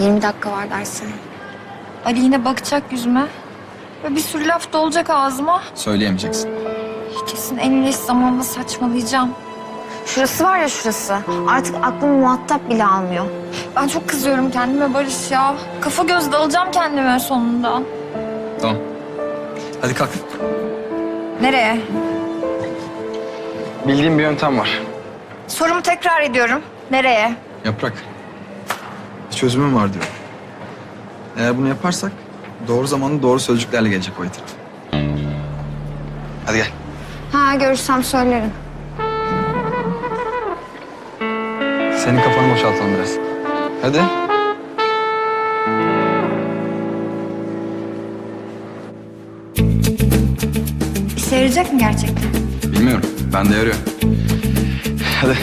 20 dakika var dersine. Ali yine bakacak yüzüme. Ve bir sürü laf da olacak ağzıma. Söyleyemeyeceksin. Kesin en iyileş zamanda saçmalayacağım. Şurası var ya şurası. Artık aklım muhatap bile almıyor. Ben çok kızıyorum kendime Barış ya. Kafa göz dalacağım kendime sonunda. Tamam. Hadi kalk. Nereye? Bildiğim bir yöntem var. Sorumu tekrar ediyorum. Nereye? Yaprak. Çözümüm var diyor. Eğer bunu yaparsak doğru zamanda doğru sözcüklerle gelecek o itiraf. Hadi gel. Ha görürsem söylerim. Senin kafanı boşaltalım biraz. Hadi. İşe yarayacak mı gerçekten? Bilmiyorum. Ben de yarıyor. Hadi.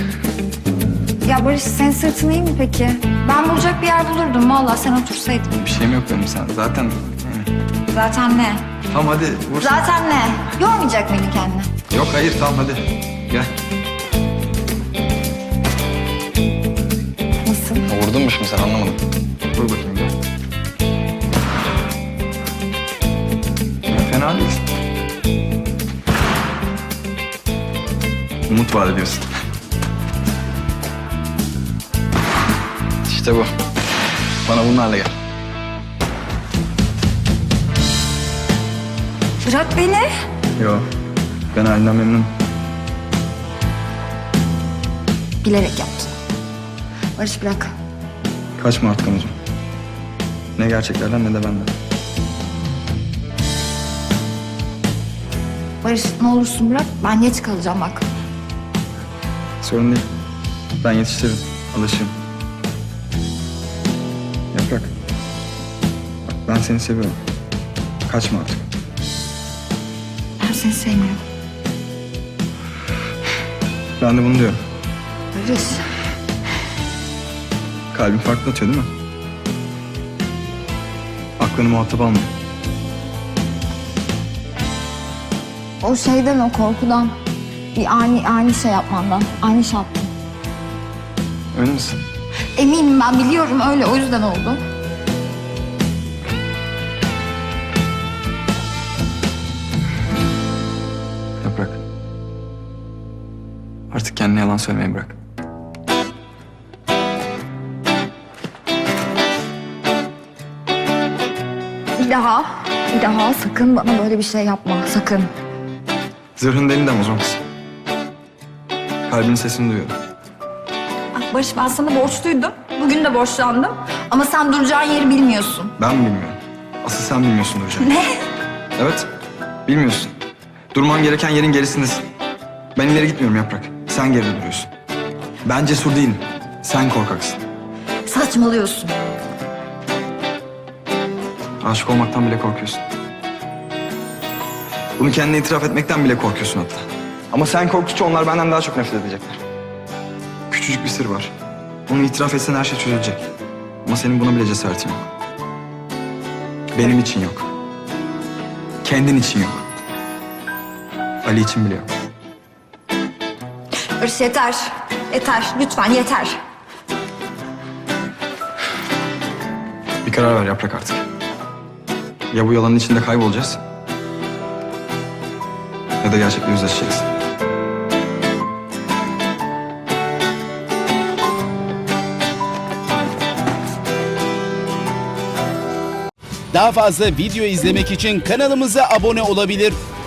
Ya Barış senin sırtın iyi mi peki? Ben bulacak bir yer bulurdum valla sen otursaydın. Bir şeyim yok benim sen. Zaten... Hı. Zaten ne? Tamam hadi. Vur. Zaten ne? Yormayacak mıydı kendini? Yok hayır tamam hadi. Gel. Nasıl? Vurdun mu şimdi sen anlamadım. Vur bakayım gel. Ya, fena değilsin. Umut vaat ediyorsun. İşte bu. Bana bunlarla gel. Bırak beni. Yo. Ben halimden memnunum. Bilerek yaptın. Barış bırak. Kaçma artık amacım. Ne gerçeklerden ne de benden. Barış ne olursun bırak. Ben geç kalacağım bak. Sorun değil. Ben yetiştiririm. Alışırım. Ben seni seviyorum. Kaçma artık. Ben seni sevmiyorum. Ben de bunu diyorum. Barış. Kalbin farklı atıyor değil mi? Aklını muhatap almıyor. O şeyden o korkudan. Bir ani ani şey yapmandan. Ani şey yaptım. Emin misin? Eminim ben biliyorum öyle o yüzden oldu. Artık kendine yalan söylemeyi bırak. Bir daha, bir daha sakın bana böyle bir şey yapma. Sakın. Zırhın zaman kız. Kalbinin sesini duyuyorum. Ah, Barış ben sana borçluydum. Bugün de borçlandım. Ama sen duracağın yeri bilmiyorsun. Ben mi bilmiyorum? Asıl sen bilmiyorsun Durcan. Ne? Evet. Bilmiyorsun. Durman gereken yerin gerisindesin. Ben ileri gitmiyorum Yaprak. Sen geride duruyorsun. Ben cesur değilim. Sen korkaksın. Saçmalıyorsun. Aşık olmaktan bile korkuyorsun. Bunu kendine itiraf etmekten bile korkuyorsun hatta. Ama sen korktukça onlar benden daha çok nefret edecekler. Küçücük bir sır var. Onu itiraf etsen her şey çözülecek. Ama senin buna bile cesaretin yok. Benim için yok. Kendin için yok. Ali için bile yok. Barış yeter. Yeter. Lütfen yeter. Bir karar ver Yaprak artık. Ya bu yalanın içinde kaybolacağız... ...ya da gerçekle yüzleşeceğiz. Daha fazla video izlemek için kanalımıza abone olabilir.